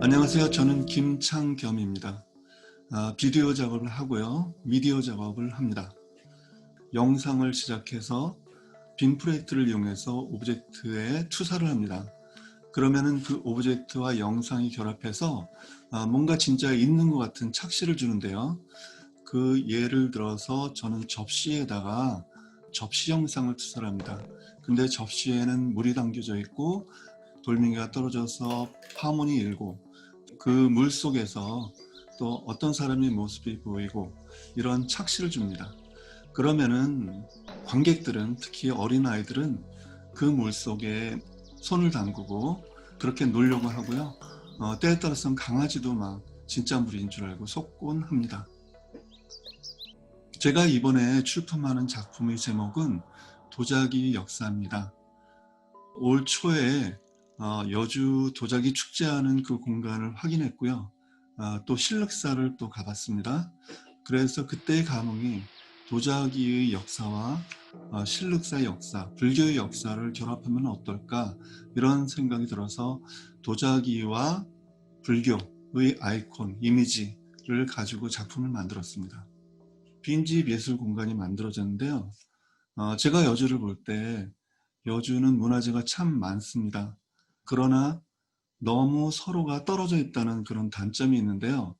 안녕하세요. 저는 김창겸입니다. 아, 비디오 작업을 하고요. 미디어 작업을 합니다. 영상을 시작해서 빈 프레이트를 이용해서 오브젝트에 투사를 합니다. 그러면은 그 오브젝트와 영상이 결합해서 아, 뭔가 진짜 있는 것 같은 착시를 주는데요. 그 예를 들어서 저는 접시에다가 접시 영상을 투사를 합니다. 근데 접시에는 물이 담겨져 있고 돌멩이가 떨어져서 파문이 일고 그 물 속에서 또 어떤 사람의 모습이 보이고 이런 착시를 줍니다. 그러면은 관객들은 특히 어린 아이들은 그 물 속에 손을 담그고 그렇게 놀려고 하고요. 어, 때에 따라서는 강아지도 막 진짜 물인 줄 알고 속곤 합니다. 제가 이번에 출품하는 작품의 제목은 도자기 역사입니다. 올 초에 어, 여주 도자기 축제하는 그 공간을 확인했고요. 어, 또 실륵사를 또 가봤습니다. 그래서 그때의 감흥이 도자기의 역사와 어, 실륵사의 역사, 불교의 역사를 결합하면 어떨까 이런 생각이 들어서 도자기와 불교의 아이콘, 이미지를 가지고 작품을 만들었습니다. 빈집 예술 공간이 만들어졌는데요. 어, 제가 여주를 볼 때 여주는 문화재가 참 많습니다. 그러나 너무 서로가 떨어져 있다는 그런 단점이 있는데요.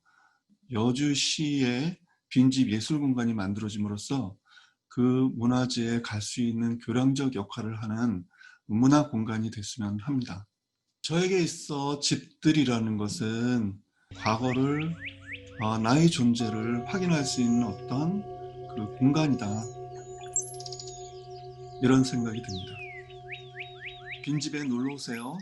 여주시에 빈집 예술 공간이 만들어짐으로써 그 문화재에 갈 수 있는 교량적 역할을 하는 문화 공간이 됐으면 합니다. 저에게 있어 집들이라는 것은 과거를 어, 나의 존재를 확인할 수 있는 어떤 그 공간이다. 이런 생각이 듭니다. 빈집에 놀러 오세요.